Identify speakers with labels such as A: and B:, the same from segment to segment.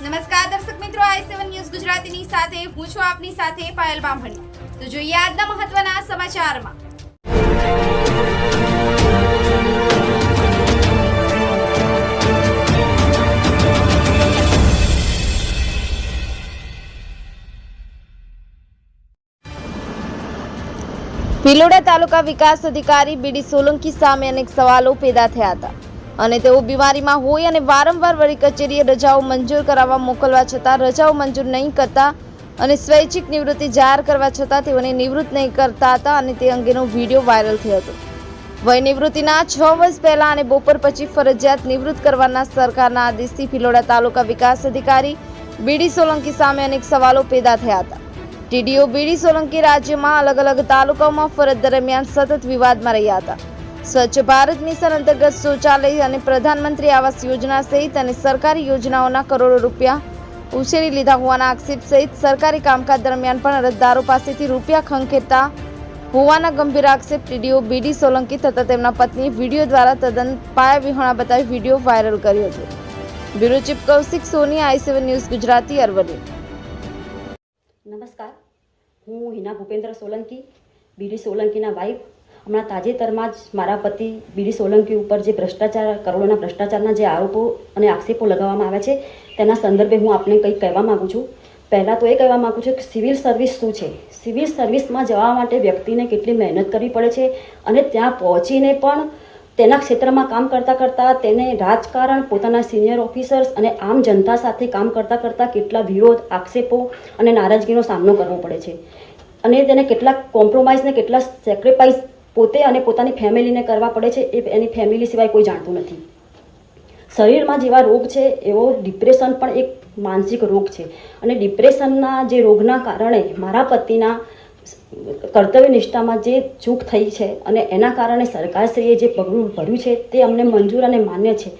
A: નમસ્કાર દર્શક મિત્રો, આઈ સેવન ન્યૂઝ ગુજરાતીની સાથે, હું છું આપની સાથે પાયલ બામણી. તો જોઈએ આજના મહત્વના સમાચારમાં.
B: ભીલોડા તાલુકા વિકાસ અધિકારી બીડી સોલંકી સામે અનેક સવાલો પેદા થયા હતા. અને તેઓ બીમારીમાં હોય અને વારંવાર વળી કચેરીએ રજાઓ મંજૂર કરાવવા મોકલવા છતાં રજાઓ મંજૂર નહીં કરતા અને સ્વૈચ્છિક નિવૃત્તિ જાહેર કરવા છતાં તેઓને નિવૃત્ત નહીં કરતા હતા અને તે અંગેનો વીડિયો વાયરલ થયો હતો. વય નિવૃત્તિના છ વર્ષ પહેલા અને બપોર પછી ફરજિયાત નિવૃત્ત કરવાના સરકારના આદેશથી ફિલોડા તાલુકા વિકાસ અધિકારી બીડી સોલંકી સામે અનેક સવાલો પેદા થયા હતા. ટીડીઓ બીડી સોલંકી રાજ્યમાં અલગ અલગ તાલુકાઓમાં ફરજ દરમિયાન સતત વિવાદમાં રહ્યા હતા. સ્વચ્છ ભારત મિશન અંતર્ગત શૌચાલય અને પ્રધાનમંત્રી આવાસ યોજના સહિત અને સરકારી યોજનાઓના કરોડો રૂપિયા ઉછેરી લીધા હોવાના આક્ષેપ સહિત સરકારી કામકાજ દરમિયાન પણ અરજદારો પાસેથી રૂપિયા ખંખેરતા હોવાના ગંભીર આક્ષેપ ટીડીઓ બીડી સોલંકી તથા તેમના પત્ની વીડિયો દ્વારા તદ્દન પાયા વિહોણા બતાવી વીડિયો વાયરલ કર્યો હતો bureau chief Kaushik Soni, I seven news Gujarati Aravalli
C: નમસ્કાર. હું હિના ભૂપેન્દ્ર સોલંકી, બીડી સોલંકીના વાઇફ હમણાં તાજેતરમાં જ મારા પતિ બીડી સોલંકી ઉપર જે ભ્રષ્ટાચાર, કરોડોના ભ્રષ્ટાચારના જે આરોપો અને આક્ષેપો લગાવવામાં આવ્યા છે, તેના સંદર્ભે હું આપને કંઈક કહેવા માગું છું. પહેલાં તો એ કહેવા માગું છું કે સિવિલ સર્વિસ શું છે? સિવિલ સર્વિસમાં જવા માટે વ્યક્તિને કેટલી મહેનત કરવી પડે છે અને ત્યાં પહોંચીને પણ તેના ક્ષેત્રમાં કામ કરતાં કરતાં તેને રાજકારણ, પોતાના સિનિયર ઓફિસર્સ અને આમ જનતા સાથે કામ કરતાં કરતાં કેટલા વિરોધ, આક્ષેપો અને નારાજગીનો સામનો કરવો પડે છે. અને તેને કેટલાક કોમ્પ્રોમાઇઝને કેટલા સેક્રિફાઈસ પોતે અને પોતાની ફેમિલીને કરવા પડે છે એ એની ફેમિલી સિવાય કોઈ જાણતું નથી. શરીરમાં જેવા રોગ છે, એવો ડિપ્રેશન પણ એક માનસિક રોગ છે. અને ડિપ્રેશનના જે રોગના કારણે મારા પતિના કર્તવ્ય નિષ્ઠામાં જે ચૂક થઈ છે અને એના કારણે સરકારશ્રીએ જે પગલું ભર્યું છે તે અમને મંજૂર અને માન્ય છે.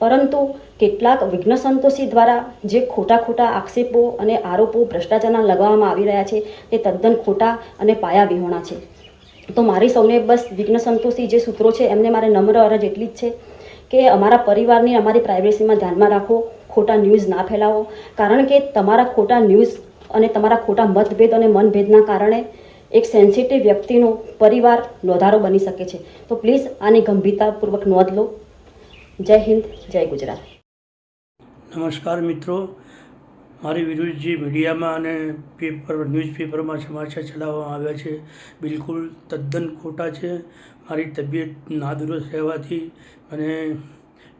C: પરંતુ કેટલાક વિઘ્ન સંતોષી દ્વારા જે ખોટા ખોટા આક્ષેપો અને આરોપો ભ્રષ્ટાચારના લગાવવામાં આવી રહ્યા છે, તે તદ્દન ખોટા અને પાયા વિહોણા છે. તો મારી સૌને બસ વિઘ્ન સંતોષી જે સૂત્રો છે, એમને મારે નમ્ર અરજ એટલી જ છે કે અમારા પરિવારની અમારી પ્રાઇવેસીમાં ધ્યાનમાં રાખો, ખોટા ન્યૂઝ ના ફેલાવો. કારણ કે તમારા ખોટા ન્યૂઝ અને તમારા ખોટા મતભેદ અને મનભેદના કારણે એક સેન્સિટિવ વ્યક્તિનો પરિવાર નોધારો બની શકે છે. તો પ્લીઝ આની ગંભીરતાપૂર્વક નોંધ લો. જય હિન્દ, જય ગુજરાત.
D: નમસ્કાર મિત્રો. મારી વિરુદ્ધ જે મીડિયામાં અને પેપર, ન્યૂઝપેપરમાં સમાચાર ચલાવવામાં આવ્યા છે, બિલકુલ તદ્દન ખોટા છે. મારી તબિયત નાદુરસ્ત રહેવાથી અને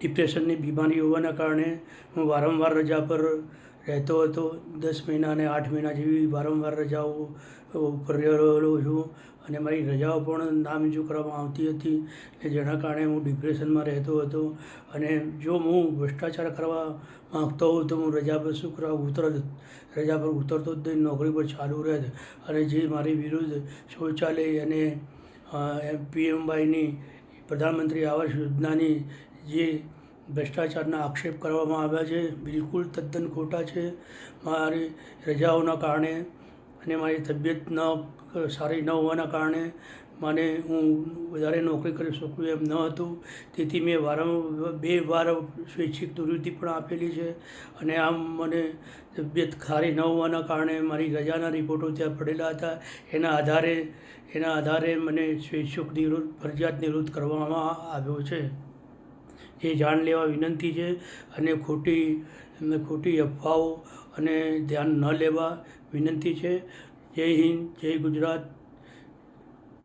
D: ડિપ્રેશનની બીમારી હોવાના કારણે હું વારંવાર રજા પર રહેતો હતો. દસ મહિના અને આઠ મહિના જેવી વારંવાર રજાઓ રહેલો છું અને મારી રજાઓ પણ નામંજૂર કરવામાં આવતી હતી કે જેના કારણે હું ડિપ્રેશનમાં રહેતો હતો અને જો હું ભ્રષ્ટાચાર કરવા માગતો હોઉં તો હું રજા પર શું કરવા ઉતર રજા પર ઉતરતો જ નહીં, નોકરી પર ચાલુ રહેત અને જે મારી વિરુદ્ધ શૌચાલય અને પીએમવાયની પ્રધાનમંત્રી આવાસ યોજનાની જે ભ્રષ્ટાચારના આક્ષેપ કરવામાં આવ્યા છે, બિલકુલ તદ્દન ખોટા છે. મારી રજાઓના કારણે અને મારી તબિયત ન સારી ન હોવાના કારણે મને હું વધારે નોકરી કરી શકું એમ ન હતું. તેથી મેં વારંવાર બે વાર સ્વૈચ્છિક નિવૃત્તિ પણ આપેલી છે અને આમ મને તબિયત સારી ન હોવાના કારણે મારી રજાના રિપોર્ટો ત્યાં પડેલા હતા. એના આધારે એના આધારે મને સ્વૈચ્છિક નિવૃત્ત, ફરજિયાત નિવૃત્ત કરવામાં આવ્યો છે. એ જાણ લેવા વિનંતી છે અને ખોટી ખોટી અફવાઓ અને ધ્યાન ન લેવા વિનંતી છે. જય હિન્દ જય ગુજરાત.